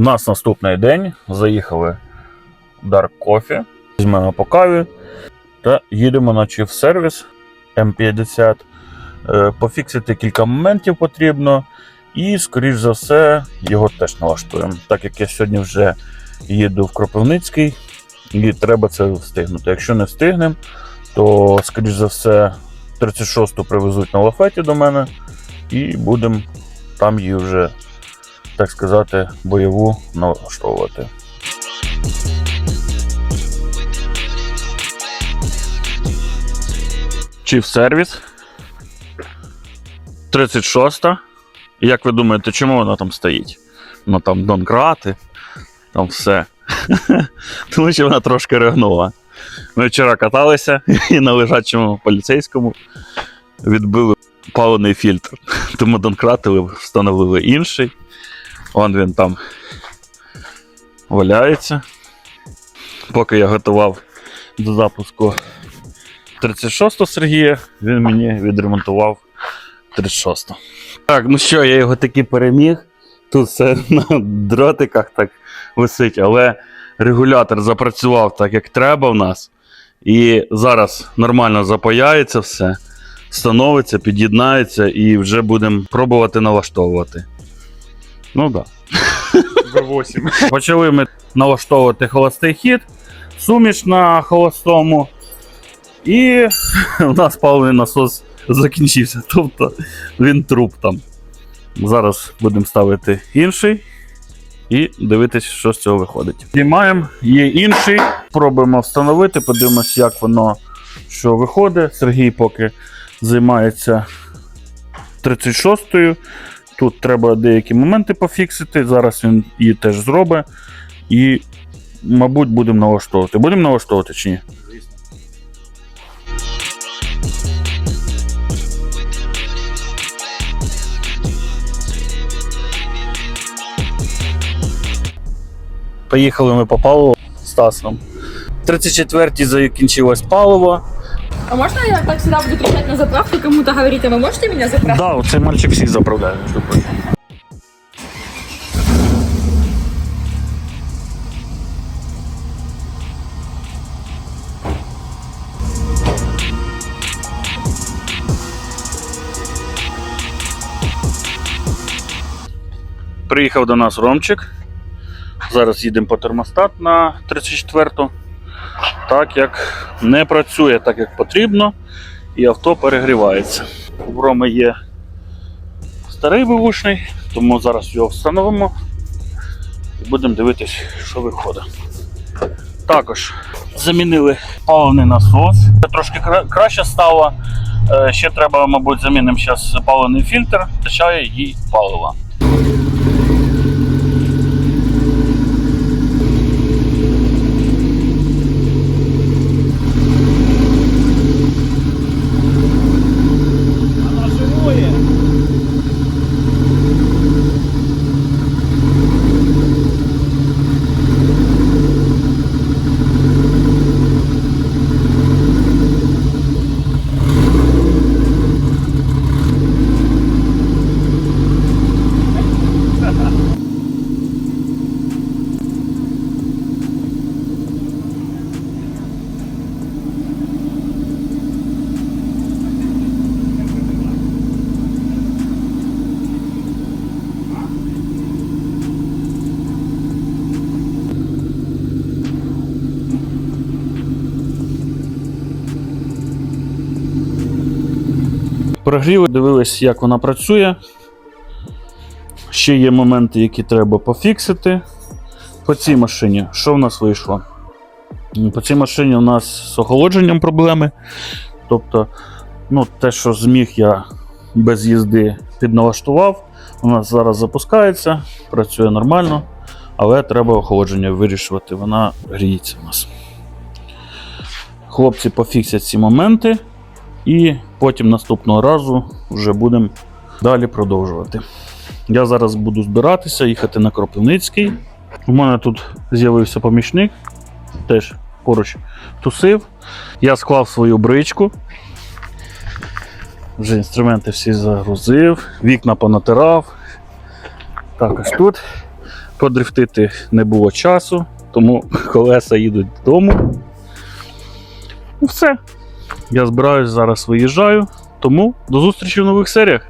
У нас наступний день. Заїхали в Dark Coffee, візьмемо по каві та їдемо на Chief сервіс М50. Е, Пофіксити кілька моментів потрібно. І, скоріш за все, його теж налаштуємо. Так як я сьогодні вже їду в Кропивницький, і треба це встигнути. Якщо не встигнемо, то, скоріш за все, 36-ту привезуть на лафеті до мене, і будемо там її вже, так сказати, бойову налаштовувати. Chief сервіс 36. Як ви думаєте, чому вона там стоїть? Ну там донкрати, там все. Тому що вона трошки ригнула. Ми вчора каталися і на лежачому поліцейському відбили палений фільтр. Тому донкратили, встановили інший. Вон він там валяється. Поки я готував до запуску 36 Сергія, він мені відремонтував 36. Так, ну що, я його таки переміг. Тут все на дротиках так висить, але регулятор запрацював так, як треба в нас. І зараз нормально запаяється все, становиться, під'єднається і вже будемо пробувати налаштовувати. Ну так. Да. V8. Почали ми налаштовувати холостий хід, суміш на холостому, і у нас паливний насос закінчився. Тобто він труп там. Зараз будемо ставити інший і дивитися, що з цього виходить. Знімаємо, є інший, пробуємо встановити, подивимось, як воно що виходить. Сергій поки займається 36-ю. Тут треба деякі моменти пофіксити. Зараз він її теж зробить. І, мабуть, будемо налаштовувати. Будемо налаштовувати чи ні? Поїхали ми по паливу з Стасом. 34-й закінчилось паливо. А можно я так всегда буду кричать на заправку, кому-то говорить, а вы можете меня заправить? Да, оцей мальчик всіх заправляє. Приїхав до нас Ромчик. Зараз їдемо по термостат на 34-ту. Так як не працює так, як потрібно, і авто перегрівається. У Роми є старий вивушний, тому зараз його встановимо і будемо дивитись, що виходить. Також замінили паливний насос. Трошки краще стало. Е, Ще треба, мабуть, замінимо зараз паливний фільтр, втачає їй палива. Прогріли, дивились, як вона працює. Ще є моменти, які треба пофіксити. По цій машині, що в нас вийшло? По цій машині у нас з охолодженням проблеми. Тобто, ну, те, що зміг, я без їзди підналаштував. У нас зараз запускається, працює нормально, але треба охолодження вирішувати. Вона гріється у нас. Хлопці пофіксять ці моменти. І потім наступного разу вже будемо далі продовжувати. Я зараз буду збиратися, їхати на Кропивницький. У мене тут з'явився помічник, теж поруч тусив. Я склав свою бричку. Вже інструменти всі загрузив, вікна понатирав. Також тут Подрифтити не було часу, тому колеса їдуть додому. Ну все. Я збираюсь зараз виїжджаю. Тому до зустрічі в нових серіях.